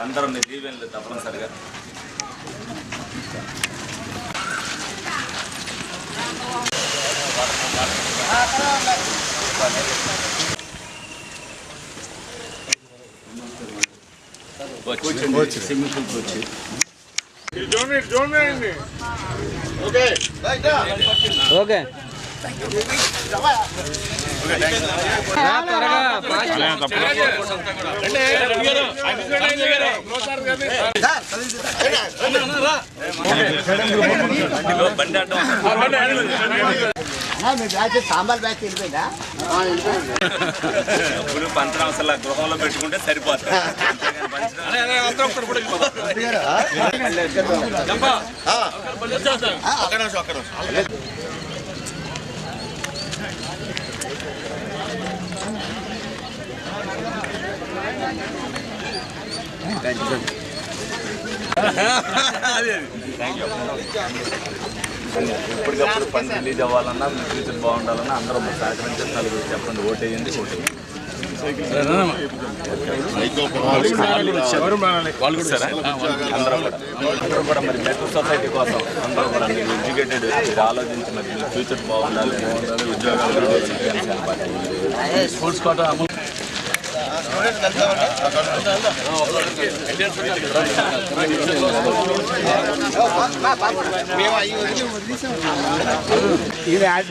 అందరం దీవెనలు తప్పనిసరిగా స్విమ్మింగ్ పూల్ వచ్చి ఓకే. ఓకే. సాంబార్ బ్యాచ్ వెళ్ళిపోయిందా ఇప్పుడు పంచడం అసలు గృహంలో పెట్టుకుంటే సరిపోతుంది ఒక్క నిమిషం ఒక్క నిమిషం ఎప్పటికప్పుడు పని రిలీజ్ అవ్వాలన్నా మీ ఫ్యూచర్ బాగుండాలన్నా అందరూ మా సహకరించండి నలుగురు చెప్పండి. ఓటేయండి ఓటేయండి వాళ్ళు కూడా సరే అందరూ కూడా అందరూ కూడా మరి బెటర్ సొసైటీ కోసం అందరూ కూడా మీరు ఎడ్యుకేటెడ్ మీరు ఆలోచించి మరి ఫ్యూచర్ బాగుండాలి బాగుండాలి ఉద్యోగాలు స్పోర్ట్స్ కోట అమలు ఇది యాడ్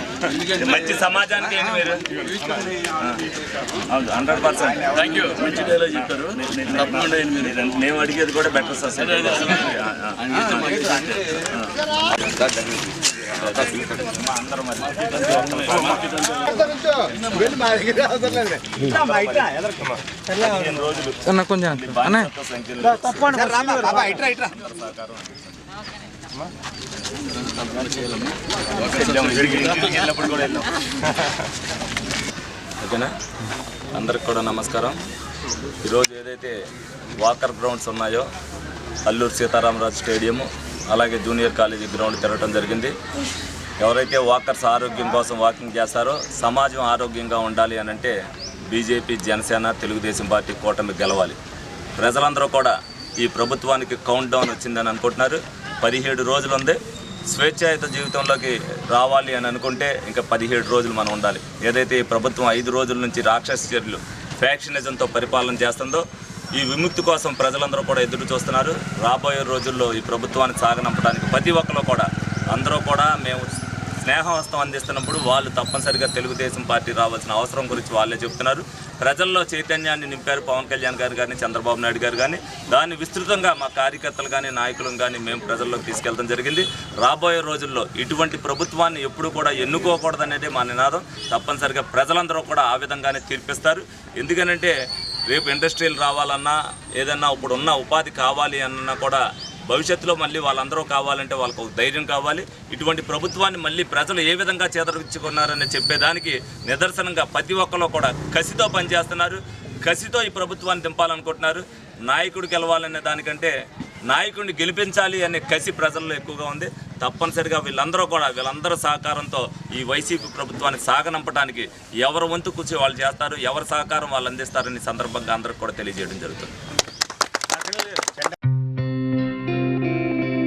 మంచి సమాజానికి ఏంటి మీరు. అవును హండ్రెడ్ పర్సెంట్ థ్యాంక్ యూ మంచి డైలాగ్ చెప్పారు. తప్పకుండా మీరు మేము అడిగేది కూడా బెటర్ సొసైటీ అందరం మరి పదిహేను రోజులు అన్న కొంచెం అన్న. బాధ్యత సంఖ్యలో. వెళ్ళాం. ఇంటికి ఓకేనా? అందరికి కూడా నమస్కారం. ఈరోజు ఏదైతే వాకర్ గ్రౌండ్స్ ఉన్నాయో అల్లూరు సీతారామరాజు స్టేడియము అలాగే జూనియర్ కాలేజీ గ్రౌండ్ తిరగడం జరిగింది. ఎవరైతే వాకర్స్ ఆరోగ్యం కోసం వాకింగ్ చేస్తారో సమాజం ఆరోగ్యంగా ఉండాలి అని అంటే బీజేపీ జనసేన తెలుగుదేశం పార్టీ కూటమి గెలవాలి. ప్రజలందరూ కూడా ఈ ప్రభుత్వానికి కౌంట్ డౌన్ వచ్చిందని అనుకుంటున్నారు. పదిహేడు రోజులు ఉంది. స్వేచ్ఛాయుత జీవితంలోకి రావాలి అని అనుకుంటే ఇంకా పదిహేడు రోజులు మనం ఉండాలి. ఏదైతే ఈ ప్రభుత్వం ఐదు రోజుల నుంచి రాక్షస చర్యలు ఫ్యాక్షనిజంతో పరిపాలన చేస్తుందో ఈ విముక్తి కోసం ప్రజలందరూ కూడా ఎదురు చూస్తున్నారు. రాబోయే రోజుల్లో ఈ ప్రభుత్వాన్ని సాగనంపడానికి ప్రతి ఒక్కరు కూడా అందరూ కూడా మేము స్నేహహస్తం అందిస్తున్నప్పుడు వాళ్ళు తప్పనిసరిగా తెలుగుదేశం పార్టీ రావాల్సిన అవసరం గురించి వాళ్ళే చెప్తున్నారు. ప్రజల్లో చైతన్యాన్ని నింపారు పవన్ కళ్యాణ్ గారు కానీ చంద్రబాబు నాయుడు గారు కానీ దాన్ని విస్తృతంగా మా కార్యకర్తలు కానీ నాయకులను కానీ మేము ప్రజల్లోకి తీసుకెళ్ళడం జరిగింది. రాబోయే రోజుల్లో ఇటువంటి ప్రభుత్వాన్ని ఎప్పుడూ కూడా ఎన్నుకోకూడదనేది మా నినాదం. తప్పనిసరిగా ప్రజలందరూ కూడా ఆ విధంగానే తీర్పిస్తారు. ఎందుకనంటే రేపు ఇండస్ట్రీలు రావాలన్నా ఏదన్నా ఇప్పుడు ఉన్న ఉపాధి కావాలి అన్నా కూడా భవిష్యత్తులో మళ్ళీ వాళ్ళందరూ కావాలంటే వాళ్ళకు ధైర్యం కావాలి. ఇటువంటి ప్రభుత్వాన్ని మళ్ళీ ప్రజలు ఏ విధంగా చేదరించుకున్నారని చెప్పేదానికి నిదర్శనంగా ప్రతి ఒక్కరు కూడా కసితో పనిచేస్తున్నారు. కసితో ఈ ప్రభుత్వాన్ని దింపాలనుకుంటున్నారు. నాయకుడు గెలవాలనే దానికంటే నాయకుడిని గెలిపించాలి అనే కసి ప్రజల్లో ఎక్కువగా ఉంది. తప్పనిసరిగా వీళ్ళందరూ కూడా వీళ్ళందరూ సహకారంతో ఈ వైసీపీ ప్రభుత్వాన్ని సాగనంపడానికి ఎవరు వంతు కూర్చి వాళ్ళు చేస్తారు ఎవరి సహకారం వాళ్ళు అందిస్తారని సందర్భంగా అందరికి కూడా తెలియజేయడం జరుగుతుంది.